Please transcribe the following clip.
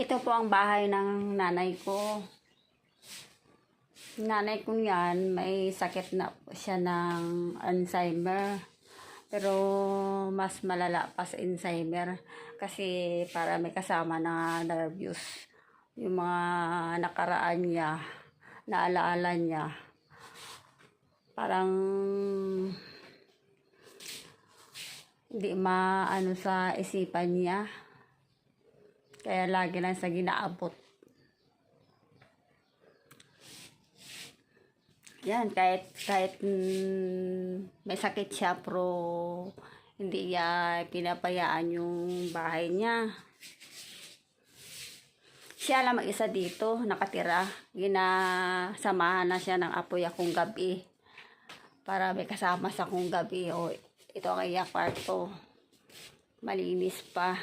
Ito po ang bahay ng nanay ko. Nanay ko yan, may sakit na po siya ng Alzheimer. Pero mas malala pa sa Alzheimer kasi para may kasama na nervous. Yung mga nakaraan niya, naalaala niya. Parang hindi maano sa isipan niya. Kaya lagi lang sa ginaabot. Yan, kahit, kahit mm, may sakit siya, pero hindi niya pinapayaan yung bahay niya. Siya lang mag-isa dito, nakatira. Ginasamahan na siya ng apoy akong gabi. Para may kasama sa akong gabi. O, ito kaya kwarto. Malinis pa.